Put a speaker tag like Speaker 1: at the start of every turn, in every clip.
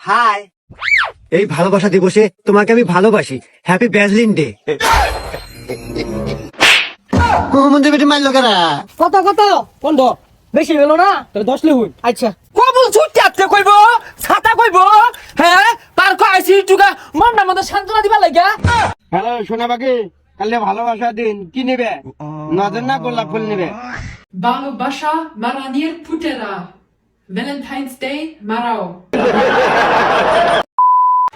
Speaker 1: High. এই ভালোবাসা দিবসে তোমাকে আমি ভালোবাসি। হ্যাপি ব্যাজলিন ডে মন্দির বেটি মারলো কারা
Speaker 2: কত কত বন্ধ। বেশি হলো না? দশ আচ্ছা। কবুল কইব ছাতা কইব হ্যাঁ? তার কয়েছি টুকা। মনটা মতো সান্ত্বনা দিবা লাগা।
Speaker 1: হ্যালো সোনা পাখি কালে ভালোবাসা দিন। কি নেবে? নজর না গোলাপ ফুল নেবে।
Speaker 3: ভালোবাসা মারানির পুটেরা ভ্যালেন্টাইন্স ডে মারাও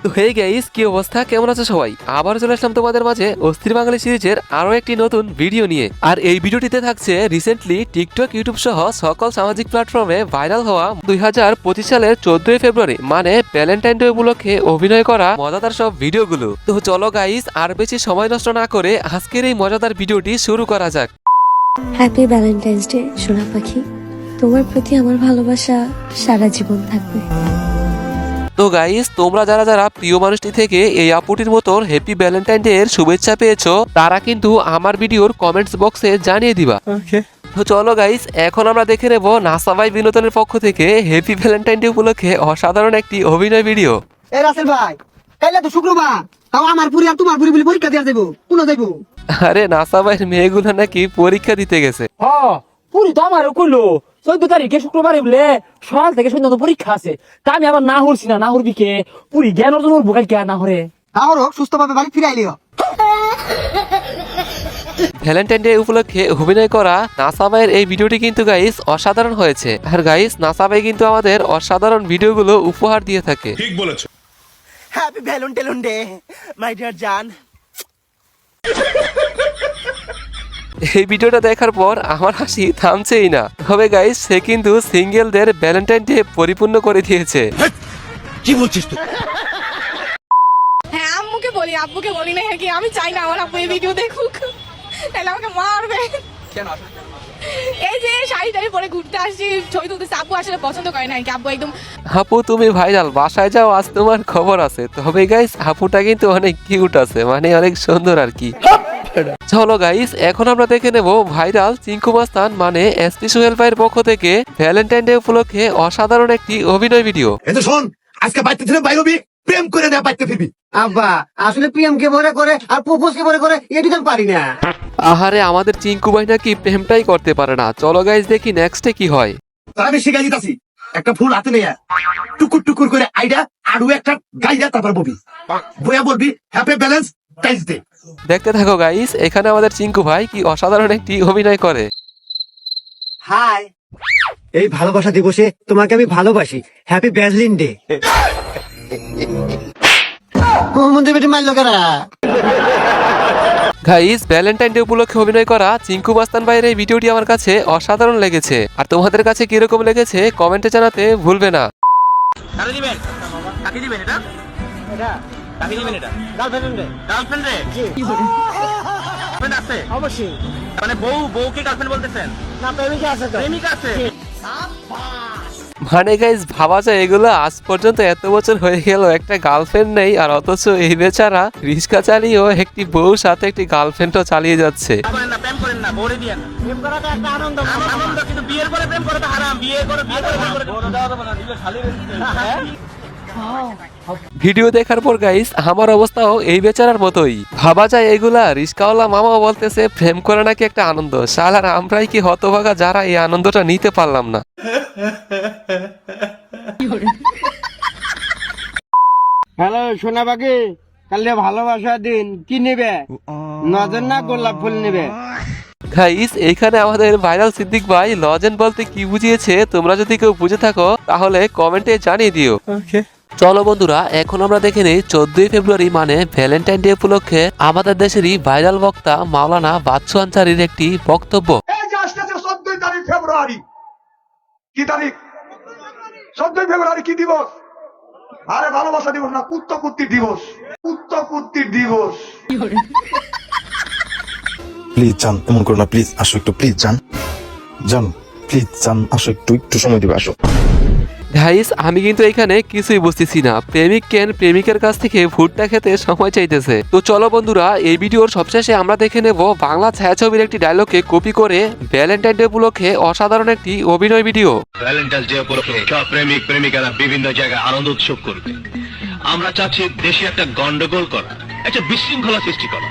Speaker 4: তো হে গাইস কি অবস্থা? কেমন আছো সবাই? আবার চলে আসলাম তোমাদের মাঝে অস্থির বাঙালি সিরিজের আরও একটি নতুন ভিডিও নিয়ে। আর এই ভিডিওটিতে থাকছে রিসেন্টলি টিকটক ইউটিউব সহ সকল সামাজিক প্ল্যাটফর্মে ভাইরাল হওয়া দুই হাজার পঁচিশ সালের চোদ্দই ফেব্রুয়ারি মানে ভ্যালেন্টাইন ডে উপলক্ষে অভিনয় করা মজাদার সব ভিডিওগুলো তো চলো গাইস আর বেশি সময় নষ্ট না করে আজকের এই মজাদার ভিডিওটি শুরু করা যাক।
Speaker 5: হ্যাপি ভ্যালেন্টাইন্স ডে সোনা পাখি। তোমার প্রতি আমার ভালোবাসা সারা জীবন থাকবে।
Speaker 4: তো গাইস তোমরা যারা যারা প্রিয় মানুষটি থেকে এই আপুটির মতন হ্যাপি ভ্যালেন্টাইন ডে এর শুভেচ্ছা পেয়েছ তারা কিন্তু আমার ভিডিওর কমেন্টস বক্সে জানিয়ে দিবা। তো চলো গাইস এখন আমরা দেখে নেব নাসাবাই বিনোদনের পক্ষ থেকে হ্যাপি ভ্যালেন্টাইন ডে উপলক্ষে অসাধারণ একটি অভিনয় ভিডিও
Speaker 1: এ রাসেল ভাই কাইলে তো শুক্রবার। তাও আমার পুরি আর তোমার পুরি বলে পরীক্ষা দেওয়া যাব কোন যাইবো?
Speaker 4: আরে নাসাবাইয়ের মেয়েগুলো নাকি পরীক্ষা দিতে গেছে।
Speaker 2: হ পুরি তো আমারও কইলো। চোদ্দ তারিখে শুক্রবারে বলে সকাল থেকে সন্ধ্যা পরীক্ষা আছে। তা আমি আবার না হরছি না না হরবি কে পুরি জ্ঞান অর্জন হরবো কালকে না হরে
Speaker 1: তাহলে সুস্থভাবে বাড়ি ফিরে
Speaker 4: ভ্যালেন্টাইন ডে উপলক্ষে অভিনয় করা নাসাবাইয়ের এই ভিডিওটি কিন্তু গাইস অসাধারণ হয়েছে। আর গাইস নাসাবাই কিন্তু আমাদের অসাধারণ ভিডিওগুলো উপহার দিয়ে থাকে।
Speaker 1: Happy valentine day my dear জান
Speaker 4: এই ভিডিওটা দেখার পর আমার হাসি থামছেই না। তবে গাইস সে কিন্তু সিঙ্গেলদের ভ্যালেন্টাইন ডে পরিপূর্ণ করে দিয়েছে।
Speaker 6: হ্যাঁ আম্মুকে বলি আব্বুকে বলি না কি আমি চাই না আমার আব্বু এই ভিডিও দেখুক। তাহলে আমাকে মারবে। এই যে শাড়ি টাড়ি পরে ঘুরতে আসছি ছবি তুলতেছে আব্বু আসলে পছন্দ করে না কি আব্বু একদম
Speaker 4: আপু তুমি ভাইরাল বাসায় যাও আজ তোমার খবর আছে। তবে গাইস আপুটা কিন্তু অনেক কিউট আছে মানে অনেক সুন্দর আর কি। চলো গাইস এখন আমরা দেখে নেব ভাইরাল চিঙ্কু মাস্তান মানে এসপি সোহেল ভাইয়ের পক্ষ থেকে ভ্যালেন্টাইন ডে উপলক্ষে অসাধারণ একটি অভিনয় ভিডিও
Speaker 7: এই তো শোন আজকে ছিলাম বাইরবি প্রেম করে বাড়িতে ফিরবি।
Speaker 1: আব্বা আসলে পিএম কে মনে করে আর প্রপোজ কে মনে করে এটি তো পারি না।
Speaker 4: আহারে আমাদের চিঙ্কু ভাই নাকি প্রেমটাই করতে পারে না। চলো গাইস দেখি নেক্সটে কি হয়।
Speaker 7: আমি দিতাছি একটা ফুল হাতে নেয়া। টুকুর টুকুর করে আইডা আরও একটা গাইয়া তারপর বলবি বইয়া বলবি হ্যাপি ব্যালেন্স দে
Speaker 4: দেখতে থাকো গাইস এখানে আমাদের চিঙ্কু ভাই কি অসাধারণ একটি অভিনয় করে।
Speaker 1: হাই এই ভালোবাসা দিবসে তোমাকে আমি ভালোবাসি। হ্যাপি ব্যাজলিন ডে মন্দির বেটি মারলো কারা
Speaker 4: গাইস ভ্যালেন্টাইন ডে উপলক্ষে অভিনয় করা চিঙ্কু মাস্তান ভাইয়ের এই ভিডিওটি আমার কাছে অসাধারণ লেগেছে। আর তোমাদের কাছে কীরকম লেগেছে কমেন্টে জানাতে ভুলবে না।
Speaker 2: অবশ্যই।
Speaker 8: মানে বউ বউকে গার্লফ্রেন্ড বলতেছেন?
Speaker 2: না প্রেমিকা আছে তো।
Speaker 8: প্রেমিকা আছে?
Speaker 4: মানে ভাবা যায় এগুলো আজ পর্যন্ত এত বছর হয়ে গেল একটা গার্লফ্রেন্ড নেই আর অথচ এই বেচারা রিক্সা চালিয়েও একটি বউর সাথে একটি গার্লফ্রেন্ডও চালিয়ে যাচ্ছে।
Speaker 8: প্রেম করেন না বউরে দিয়েন
Speaker 2: প্রেম করাটা একটা আনন্দ।
Speaker 8: আম- আনন্দ কিন্তু বিয়ের পরে প্রেম করে তো হারাম বিয়ে করে বিয়ে করে
Speaker 4: ভিডিও দেখার পর গাইস আমার অবস্থাও এই বেচারার মতোই। ভাবা যায় এগুলা রিস্কাওয়ালা মামাও বলতেছে প্রেম করে নাকি একটা আনন্দ। শালার আমরাই কি হতভাগা যারা এই আনন্দটা নিতে পারলাম না?
Speaker 1: হ্যালো সোনা পাখি কালে ভালোবাসা দিন কি নেবে? নজর না গোলাপ ফুল নেবে।
Speaker 4: গাইস এইখানে আমাদের ভাইরাল সিদ্দিক ভাই লজেন বলতে কি বুঝিয়েছে তোমরা যদি কেউ বুঝে থাকো তাহলে কমেন্টে জানিয়ে দিও। চলো বন্ধুরা এখন আমরা দেখে নিই চোদ্দই ফেব্রুয়ারি মানে ভ্যালেন্টাইন ডে উপলক্ষে আমাদের দেশেরই ভাইরাল বক্তা মাওলানা বাদশু আনসারির একটি বক্তব্য।
Speaker 7: এই যে আসতেছে চোদ্দই তারিখ ফেব্রুয়ারি। কি তারিখ? চোদ্দই ফেব্রুয়ারি কি দিবস? আরে ভালোবাসা দিবস না কুত্ত কুত্তির দিবস। কুত্ত কুত্তির দিবস।
Speaker 9: প্লিজ যান এমন করো না প্লিজ আসো একটু প্লিজ যান। যান প্লিজ যান আসো একটু একটু সময় দিবে আসো।
Speaker 4: গাইস আমি কিন্তু এখানে কিছুই বুঝতেছি না। প্রেমিক কেন প্রেমিকের কাছ থেকে ভুট্টা খেতে সময় চাইতেছে? তো চলো বন্ধুরা, এই ভিডিওর সবশেষে আমরা দেখে নেব বাংলা ছায়াছবির একটি ডায়লগকে কপি করে ভ্যালেন্টাইন ডে উপলক্ষে অসাধারণ একটি অভিনয় ভিডিও
Speaker 8: ভ্যালেন্টাইন ডে উপলক্ষে প্রেমিক, প্রেমিকারা বিভিন্ন জায়গায় আনন্দ উৎসব করবে। আমরা চাচ্ছি দেশে একটা গন্ডগোল করা, একটা বিশৃঙ্খলা সৃষ্টি করা,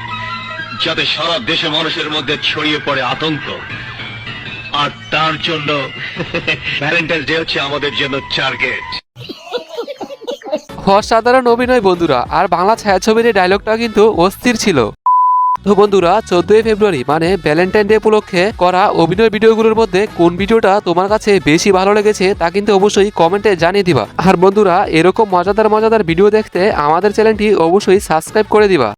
Speaker 8: যাতে সারা দেশে মানুষের মধ্যে ছড়িয়ে পড়ে আতঙ্ক আর তার জন্য ভ্যালেন্টাইন্স ডে হচ্ছে আমাদের জন্য টার্গেট।
Speaker 4: অসাধারণ অভিনয় বন্ধুরা, আর বাংলা ছায়াছবির এই ডায়লগটা কিন্তু অস্থির ছিল। তো বন্ধুরা, চোদ্দই ফেব্রুয়ারি মানে ভ্যালেন্টাইন ডে উপলক্ষে করা অভিনয় ভিডিওগুলোর মধ্যে কোন ভিডিওটা তোমার কাছে বেশি ভালো লেগেছে তা কিন্তু অবশ্যই কমেন্টে জানিয়ে দিবা। আর বন্ধুরা, এরকম মজাদার মজাদার ভিডিও দেখতে আমাদের চ্যানেলটি অবশ্যই সাবস্ক্রাইব করে দিবা।